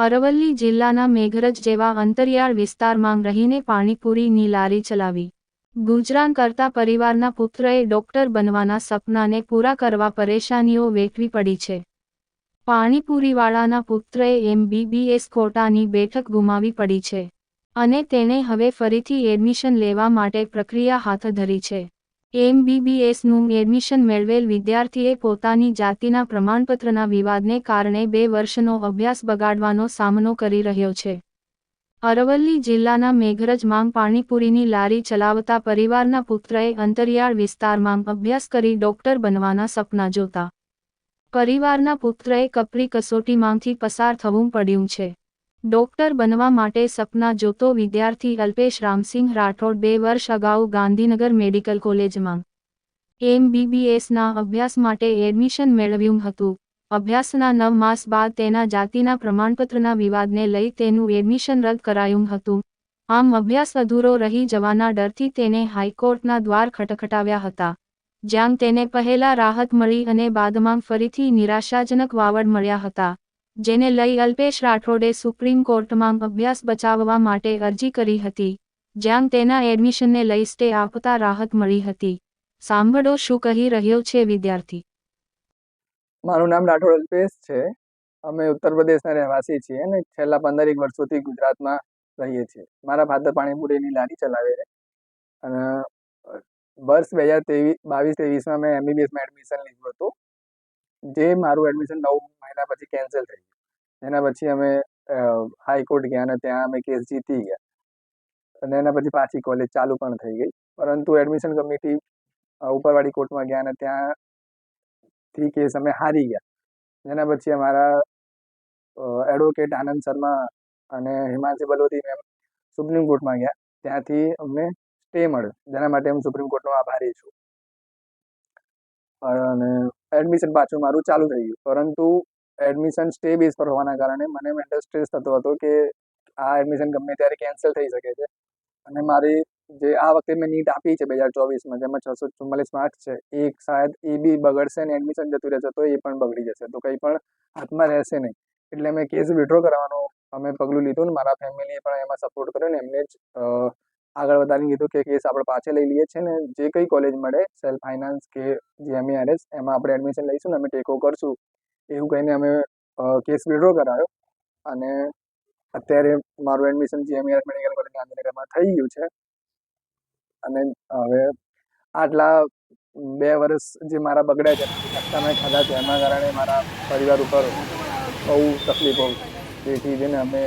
અરવલ્લી જિલ્લાના મેઘરજ જેવા અંતરિયાળ વિસ્તારમાં રહીને પાણીપુરીની લારી ચલાવી. ગુજરાન કરતા પરિવારના પુત્રએ ડોક્ટર બનવાના સપનાને પૂરા કરવા પરેશાનીઓ વેઠવી પડી છે. પાણીપુરીવાળાના પુત્રએ એમબીબીએસ કોટાની બેઠક ગુમાવી પડી છે અને તેણે હવે ફરીથી એડમિશન લેવા માટે પ્રક્રિયા હાથ ધરી છે. એમબીબીએસનું એડમિશન મેળવેલ વિદ્યાર્થીએ પોતાની જાતિના પ્રમાણપત્રના વિવાદને કારણે બે વર્ષનો અભ્યાસ બગાડવાનો સામનો કરી રહ્યો છે. અરવલ્લી જિલ્લાના મેઘરજમાં પાણીપુરીની લારી ચલાવતા પરિવારના પુત્રએ અંતરિયાળ વિસ્તારમાં અભ્યાસ કરી ડોક્ટર બનવાના સપના જોતા. પરિવારના પુત્રએ કપરી કસોટીમાંથી પસાર થવું પડ્યું છે. ડોક્ટર બનવા માટે સપના જોતો વિદ્યાર્થી અલ્પેશ રામસિંહ રાઠોડ બે વર્ષ અગાઉ ગાંધીનગર મેડિકલ કોલેજમાં એમબીબીએસના અભ્યાસ માટે એડમિશન મેળવ્યું હતું. અભ્યાસના નવ માસ બાદ તેના જાતિના પ્રમાણપત્રના વિવાદને લઈ તેનું એડમિશન રદ કરાયું હતું. આમ અભ્યાસ અધૂરો રહી જવાના ડરથી તેને હાઈકોર્ટના દ્વાર ખટખટાવ્યા હતા. જ્યાં તેને પહેલા રાહત મળી અને બાદમાં ફરીથી નિરાશાજનક વાવડ મળ્યા હતા. જેને લઈ અલ્પેશ રાઠોડે સુપ્રીમ કોર્ટમાં અભ્યાસ બચાવવા માટે અરજી કરી હતી, જ્યાં તેના એડમિશનને લઈ સ્ટે આપતા રાહત મળી હતી. સાંભળો શું કહી રહ્યો છે વિદ્યાર્થી. મારું નામ રાઠોડ અલ્પેશ છે. અમે ઉત્તર પ્રદેશના રહેવાસી છીએ અને છેલ્લા પંદરેક વર્ષોથી ગુજરાતમાં રહીએ છીએ. મારા ફાધર પાણીપુરીની લારી ચલાવે છે. અને વર્ષ બે હજાર ત્રેવીસ બાવીસ ત્રેવીસમાં મેં એમબીબીએસમાં એડમિશન લીધું હતું. જે મારું એડમિશન નવ મહિના પછી કેન્સલ થઈ ગયું. એના પછી અમે હાઈકોર્ટ ગયા અને ત્યાં અમે કેસ જીતી ગયા. અને એના પછી પાછી કોલેજ ચાલુ પણ થઈ ગઈ. પરંતુ એડમિશન કમિટી ઉપરવાળી કોર્ટમાં ગયા અને ત્યાં થી કેસ અમે હારી ગયા. એના પછી અમારા એડવોકેટ આનંદ શર્મા અને હિમાંશી બલોદી મેમ સુપ્રીમ કોર્ટમાં ગયા. ત્યાંથી અમને સ્ટે મળ્યો. જેના માટે હું સુપ્રીમ કોર્ટનો આભારી છું. અને એડમિશન પાછું મારું ચાલુ થઈ ગયું. પરંતુ એડમિશન સ્ટે બેઝ પર હોવાના કારણે મને મેન્ટલ સ્ટ્રેસ થતો હતો કે આ એડમિશન ગમે ત્યારે કેન્સલ થઈ શકે છે. અને મારી જે આ વખતે મેં નીટ આપી છે બે હજાર ચોવીસમાં, જેમાં છસો ચુમ્માલીસ માર્ક્સ છે એ શાયદ એ બી બગડશે ને એડમિશન જતું રહેશે તો એ પણ બગડી જશે. તો કંઈ પણ હાથમાં રહેશે નહીં. એટલે મેં કેસ વિડ્રો કરવાનો અમે પગલું લીધું ને મારા ફેમિલીએ પણ એમાં સપોર્ટ કર્યો ને એમને જ આગળ વધારીને કીધું કે કેસ આપણે પાછળ લઈ લઈએ છીએ ને, જે કંઈ કોલેજ મળે સેલ્ફ ફાઇનાન્સ કે જીએમઈઆરએસ એમાં આપણે એડમિશન લઈશું ને, અમે ટેકો કરશું એવું કહીને અમે કેસ વિડ્રો કરાયો. અને અત્યારે મારું એડમિશન જીએમઈઆરએસ મેડિકલ કોલેજ ગાંધીનગરમાં થઈ ગયું છે. અને હવે આટલા બે વર્ષ જે મારા બગડ્યા છે ધક્કા મેં ખાધા છે, એના કારણે મારા પરિવાર ઉપર બહુ તકલીફો જેથી જેને અમે